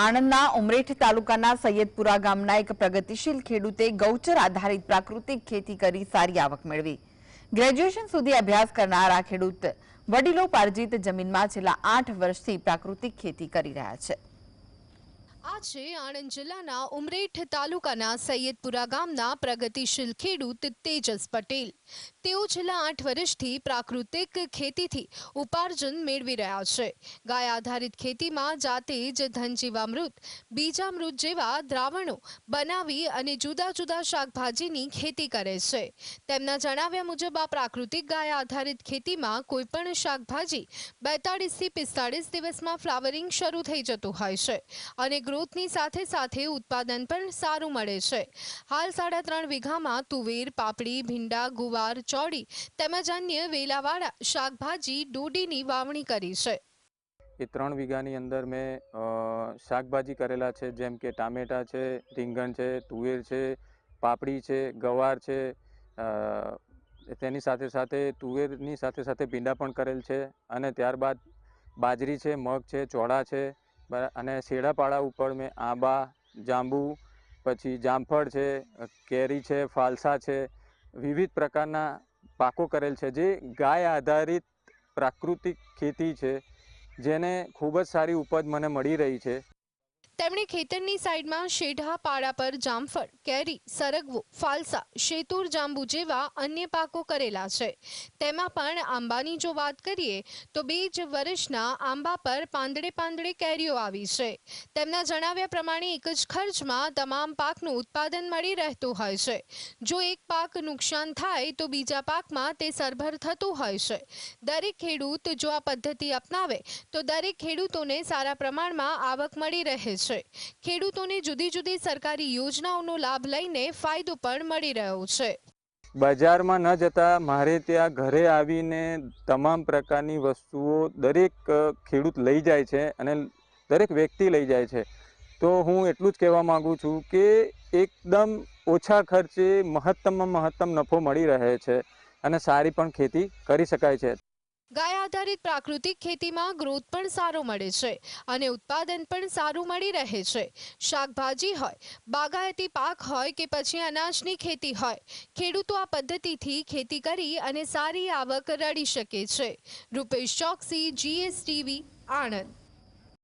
આણંદના ઉમરેઠ તાલુકાના સૈયદપુરા ગામના એક પ્રગતિશીલ ખેડૂતે ગૌચર આધારિત પ્રાકૃતિક ખેતી કરી સારી આવક મેળવી. ગ્રેજ્યુએશન સુધી અભ્યાસ કરનાર આ ખેડૂત વડીલો પાર્જિત જમીનમાં છેલ્લા આઠ વર્ષથી પ્રાકૃતિક ખેતી કરી રહ્યા છે. આ છે આણંદ જિલ્લાના ઉમરેઠ તાલુકાના સૈયદપુરા ગામના પ્રગતિશીલ ખેડૂત તેજસ પટેલ તેઓ છેલ્લા આઠ વર્ષથી પ્રાકૃતિક ખેતીથી ઉપાર્જન મેળવી રહ્યા છે. ગાય આધારિત ખેતીમાં જાતે જ ધનજીવામૃત બીજામૃત જેવા દ્રાવણો બનાવી અને જુદા જુદા શાકભાજીની ખેતી કરે છે. તેમના જણાવ્યા મુજબ, આ પ્રાકૃતિક ગાય આધારિત ખેતીમાં કોઈ પણ શાકભાજી બેતાળીસથી પિસ્તાળીસ દિવસમાં ફ્લાવરિંગ શરૂ થઈ જતું હોય છે અને ગ્રોથની સાથે સાથે ઉત્પાદન પણ સારું મળે છે. હાલ સાડા ત્રણ વીઘામાં તુવેર, પાપડી, ભીંડા, ગુવાર ચોળી તેમજ અન્ય વેલાવાળા શાકભાજી ડોડીની વાવણી કરી છે. એ ત્રણ વીઘાની અંદર મેં શાકભાજી કરેલા છે, જેમ કે ટામેટા છે, રીંગણ છે, તુવેર છે, પાપડી છે, ગવાર છે તેની સાથે સાથે તુવેરની સાથે સાથે ભીંડા પણ કરેલ છે અને ત્યારબાદ બાજરી છે, મગ છે, ચોળા છે અને શેડાપાડા ઉપર મેં આંબા, જાંબુ, પછી જામફળ છે, કેરી છે, ફાલસા છે વિવિધ પ્રકારના પાકો કરેલ છે. જે ગાય આધારિત પ્રાકૃતિક ખેતી છે, જેને ખૂબ જ સારી ઉપજ મને મળી રહી છે. તેમણે ખેતરની સાઈડમાં શેઢા પાડા પર જામફળ, કેરી, સરગવો, ફાલસા, શેતુર જાંબુ જેવા અન્ય પાકો કરેલા છે. તેમાં પણ આંબાની જો વાત કરીએ, તો બે જ વર્ષના આંબા પર પાંદડે પાંદડે કેરીઓ આવી છે. તેમના જણાવ્યા પ્રમાણે એક જ ખર્ચમાં તમામ પાકનું ઉત્પાદન મળી રહેતું હોય છે. જો એક પાક નુકસાન થાય, તો બીજા પાકમાં તે સરભર થતું હોય છે. દરેક ખેડૂત જો આ પદ્ધતિ અપનાવે, તો દરેક ખેડૂતોને સારા પ્રમાણમાં આવક મળી રહે છે ખેડૂતોને જુદી જુદી સરકારી યોજનાઓનો લાભ લઈને ફાયદો પણ મળી રહ્યો છે. બજારમાં ન જતા મારે ત્યાં ઘરે આવીને તમામ પ્રકારની વસ્તુઓ દરેક ખેડૂત લઈ જાય છે અને દરેક વ્યક્તિ લઈ જાય છે. તો હું એટલું જ કહેવા માગું છું કે એકદમ ઓછા ખર્ચે મહત્તમમાં મહત્તમ નફો મળી રહે છે અને સારી પણ ખેતી કરી શકાય છે. ગાય આધારિત પ્રાકૃતિક ખેતીમાં ગ્રોથ પણ સારો મળે છે અને ઉત્પાદન પણ સારું મળી રહે છે. શાકભાજી હોય, બાગાયતી પાક હોય કે પછી અનાજની ખેતી હોય, ખેડૂતો આ પદ્ધતિથી ખેતી કરી અને સારી આવક રળી શકે છે. રૂપેશ ચોકસી જીએસટીવી આણંદ.